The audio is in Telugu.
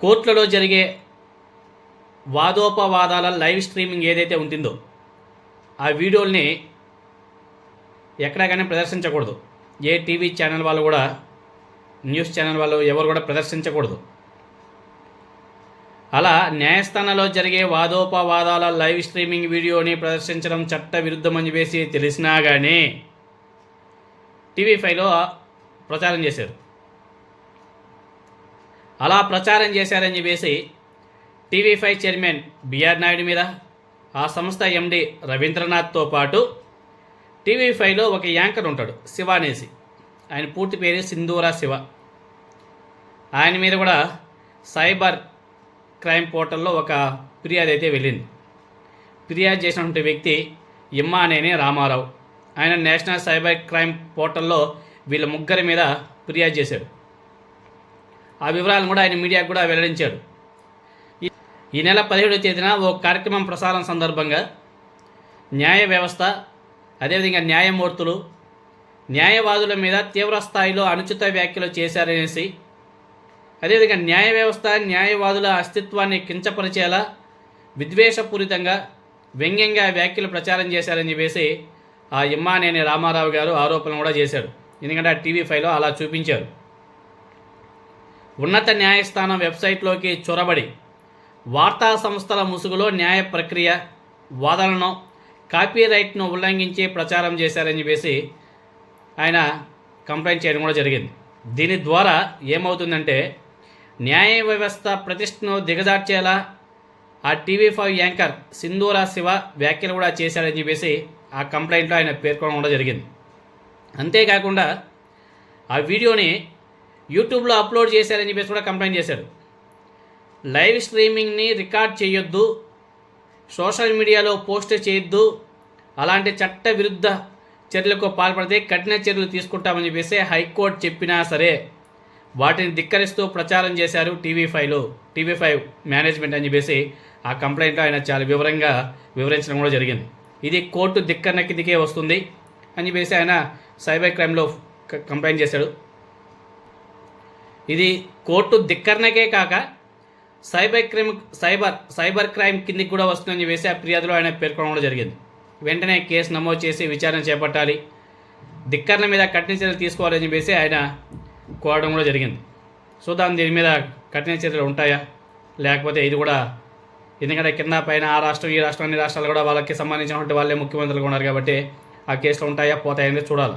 కోర్టులలో జరిగే వాదోపవాదాల లైవ్ స్ట్రీమింగ్ ఏదైతే ఉంటుందో ఆ వీడియోల్ని ఎక్కడాకైనా ప్రదర్శించకూడదు. ఏ టీవీ ఛానల్ వాళ్ళు కూడా న్యూస్ ఛానల్ వాళ్ళు ఎవరు కూడా ప్రదర్శించకూడదు. అలా న్యాయస్థానంలో జరిగే వాదోపవాదాల లైవ్ స్ట్రీమింగ్ వీడియోని ప్రదర్శించడం చట్ట విరుద్ధమని చెప్పేసి తెలిసినా కానీ టీవీ ఫైవ్లో ప్రచారం చేశారు. అలా ప్రచారం చేశారని చెప్పేసి TV five chairman B R Naidu మీద ఆ సంస్థ ఎండి రవీంద్రనాథ్తో పాటు టీవీ ఫైవ్లో ఒక యాంకర్ ఉంటాడు శివ అనేసి ఆయన పూర్తి పేరు సింధూరా శివ. ఆయన మీద కూడా సైబర్ క్రైమ్ పోర్టల్లో ఒక ఫిర్యాదు అయితే వెళ్ళింది. ఫిర్యాదు చేసినటువంటి వ్యక్తి ఇమ్మానేని రామారావు. ఆయన నేషనల్ సైబర్ క్రైమ్ పోర్టల్లో వీళ్ళ ముగ్గురి మీద ఫిర్యాదు చేశాడు. ఆ వివరాలను కూడా ఆయన మీడియాకు కూడా వెల్లడించారు. ఈ- నెల పదిహేడవ తేదీన ఓ కార్యక్రమం ప్రసారం సందర్భంగా న్యాయ వ్యవస్థ అదేవిధంగా న్యాయమూర్తులు న్యాయవాదుల మీద తీవ్ర స్థాయిలో అనుచిత వ్యాఖ్యలు చేశారనేసి అదేవిధంగా న్యాయ వ్యవస్థ న్యాయవాదుల అస్తిత్వాన్ని కించపరిచేలా విద్వేషపూరితంగా వ్యంగ్యంగా వ్యాఖ్యలు ప్రచారం చేశారని చెప్పేసి ఆ ఇమ్మానేని రామారావు గారు ఆరోపణలు కూడా చేశారు. ఎందుకంటే ఆ టీవీ ఫైవ్లో అలా చూపించారు. ఉన్నత న్యాయస్థానం వెబ్సైట్లోకి చొరబడి వార్తా సంస్థల ముసుగులో న్యాయ ప్రక్రియ వాదనను కాపీరైట్ను ఉల్లంఘించి ప్రచారం చేశారని చెప్పేసి ఆయన కంప్లైంట్ చేయడం కూడా జరిగింది. దీని ద్వారా ఏమవుతుందంటే న్యాయ వ్యవస్థ ప్రతిష్టను దిగజార్చేలా ఆ TV five anchor Sindhura Shiva వ్యాఖ్యలు కూడా చేశారని చెప్పేసి ఆ కంప్లైంట్లో ఆయన పేర్కొనడం కూడా జరిగింది. అంతేకాకుండా ఆ వీడియోని యూట్యూబ్లో అప్లోడ్ చేశారని చెప్పేసి కూడా కంప్లైంట్ చేశాడు లైవ్ స్ట్రీమింగ్ని రికార్డ్ చేయొద్దు సోషల్ మీడియాలో పోస్ట్ చేయొద్దు అలాంటి చట్ట విరుద్ధ చర్యలకు పాల్పడితే కఠిన చర్యలు తీసుకుంటామని చెప్పేసి హైకోర్టు చెప్పినా సరే వాటిని ధిక్కరిస్తూ ప్రచారం చేశారు టీవీ ఫైవ్లో టీవీ ఫైవ్ మేనేజ్మెంట్ అని చెప్పేసి ఆ కంప్లైంట్లో ఆయన చాలా వివరంగా వివరించడం కూడా జరిగింది. ఇది కోర్టు ధిక్కరణ కిందికే వస్తుంది అని చెప్పేసి ఆయన సైబర్ క్రైమ్లో క- కంప్లైంట్ చేశాడు. ఇది కోర్టు ధిక్కరణకే కాక cyber crime cyber cyber crime కిందికి కూడా వస్తుందని చెప్పేసి ఆ ఫిర్యాదులో ఆయన పేర్కొనడం కూడా జరిగింది. వెంటనే కేసు నమోదు చేసి విచారణ చేపట్టాలి. ధిక్కరణ మీద కఠిన చర్యలు తీసుకోవాలని చెప్పేసి ఆయన కోరడం కూడా జరిగింది. సో దాని దీని మీద కఠిన చర్యలు ఉంటాయా? లేకపోతే ఇది కూడా ఎందుకంటే కింద పైన ఆ రాష్ట్రం ఈ రాష్ట్రం అన్ని రాష్ట్రాలు కూడా వాళ్ళకి సంబంధించినటువంటి వాళ్ళే ముఖ్యమంత్రులు ఉన్నారు కాబట్టి ఆ కేసులు ఉంటాయా పోతాయనేది చూడాలి.